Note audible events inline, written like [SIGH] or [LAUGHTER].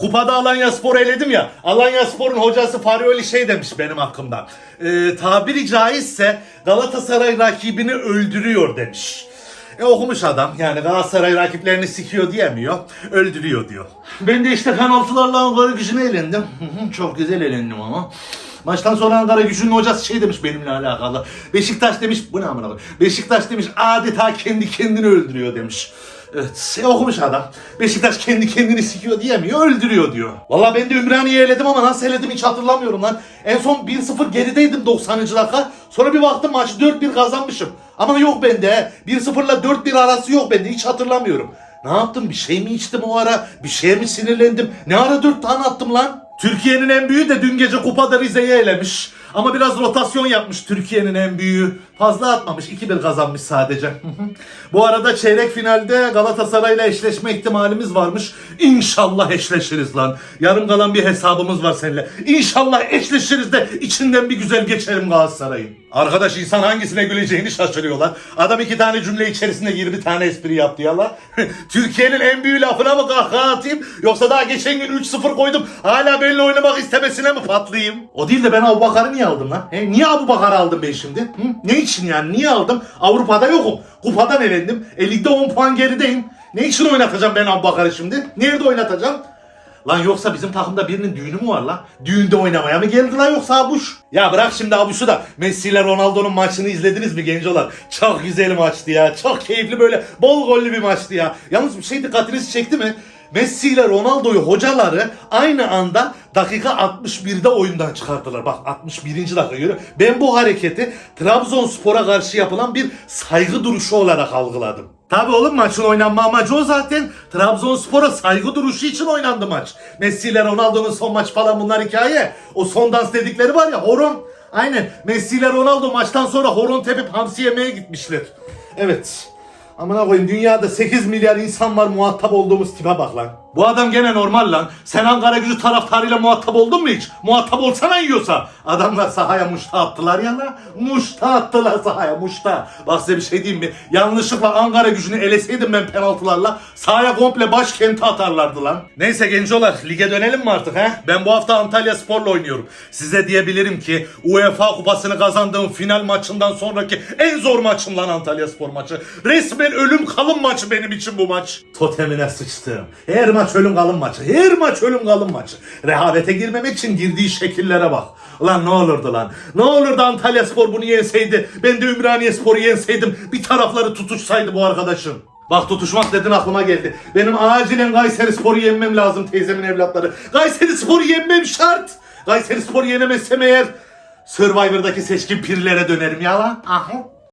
Kupada Alanya Spor eledim ya. Alanya Spor'un hocası Farioli şey demiş benim hakkımda. Ee, tabiri caizse Galatasaray rakibini öldürüyor demiş. E okumuş adam yani Galatasaray rakiplerini sikiyor diyemiyor. Öldürüyor diyor. Ben de işte penaltılarla Ankara gücüne elendim. Çok güzel elendim ama. Maçtan sonra Ankara gücünün hocası şey demiş benimle alakalı. Beşiktaş demiş bu ne amına? Beşiktaş demiş adeta kendi kendini öldürüyor demiş. Evet, okumuş adam. Beşiktaş kendi kendini sikiyor diyemiyor, öldürüyor diyor. Valla ben de Ümraniye'yi eledim ama nasıl eledim hiç hatırlamıyorum lan. En son 1-0 gerideydim 90. dakika. Sonra bir baktım maçı 4-1 kazanmışım. Ama yok bende. he. 1-0 ile 4-1 arası yok bende. Hiç hatırlamıyorum. Ne yaptım? Bir şey mi içtim o ara? Bir şeye mi sinirlendim? Ne ara 4 tane attım lan? Türkiye'nin en büyüğü de dün gece kupada Rize'yi elemiş. Ama biraz rotasyon yapmış Türkiye'nin en büyüğü. Fazla atmamış. 2-1 kazanmış sadece. [LAUGHS] Bu arada çeyrek finalde Galatasaray'la eşleşme ihtimalimiz varmış. İnşallah eşleşiriz lan. Yarım kalan bir hesabımız var seninle. İnşallah eşleşiriz de içinden bir güzel geçelim Galatasaray'ın. Arkadaş insan hangisine güleceğini şaşırıyor lan. Adam iki tane cümle içerisinde 20 tane espri yaptı ya lan. [LAUGHS] Türkiye'nin en büyük lafına mı kahkaha atayım? Yoksa daha geçen gün 3-0 koydum. Hala benimle oynamak istemesine mi patlayayım? O değil de ben Abu Bakar'ı niye aldım lan? He, niye Abu Bakar'ı aldım ben şimdi? Hı? Ne için yani? Niye aldım? Avrupa'da yokum. Kupadan elendim. E ligde 10 puan gerideyim. Ne için oynatacağım ben Abu Bakar'ı şimdi? Nerede oynatacağım? Lan yoksa bizim takımda birinin düğünü mü var lan? Düğünde oynamaya mı geldi lan yoksa Abuş? Ya bırak şimdi Abuş'u da Messi ile Ronaldo'nun maçını izlediniz mi gencolar? Çok güzel maçtı ya. Çok keyifli böyle bol gollü bir maçtı ya. Yalnız bir şey dikkatinizi çekti mi? Messi ile Ronaldo'yu hocaları aynı anda dakika 61'de oyundan çıkarttılar. Bak 61. dakika görüyor. Ben bu hareketi Trabzonspor'a karşı yapılan bir saygı duruşu olarak algıladım. Tabi oğlum maçın oynanma amacı o zaten. Trabzonspor'a saygı duruşu için oynandı maç. Messi ile Ronaldo'nun son maç falan bunlar hikaye. O son dans dedikleri var ya horon. Aynen Messi ile Ronaldo maçtan sonra horon tepip hamsi yemeye gitmişler. Evet. Amına koyayım dünyada 8 milyar insan var muhatap olduğumuz tipe bak lan. Bu adam gene normal lan. Sen Ankara gücü taraftarıyla muhatap oldun mu hiç? Muhatap olsana yiyorsa. Adamlar sahaya muşta attılar ya lan. Muşta attılar sahaya muşta. Bak size bir şey diyeyim mi? Yanlışlıkla Ankara gücünü eleseydim ben penaltılarla sahaya komple başkenti atarlardı lan. Neyse gencolar lige dönelim mi artık he? Ben bu hafta Antalya Spor'la oynuyorum. Size diyebilirim ki UEFA kupasını kazandığım final maçından sonraki en zor maçım lan Antalya Spor maçı. Resmen ölüm kalım maçı benim için bu maç. Totemine sıçtım. Her maç ölüm kalım maçı. Her maç ölüm kalım maçı. Rehavete girmemek için girdiği şekillere bak. Ulan ne olurdu lan? Ne olurdu Antalya Spor bunu yenseydi? Ben de Ümraniye Spor'u yenseydim. Bir tarafları tutuşsaydı bu arkadaşım. Bak tutuşmak dedin aklıma geldi. Benim acilen Kayseri Spor'u yenmem lazım teyzemin evlatları. Kayseri Spor'u yenmem şart. Kayseri Spor'u yenemezsem eğer Survivor'daki seçkin pirlere dönerim ya lan. Aha.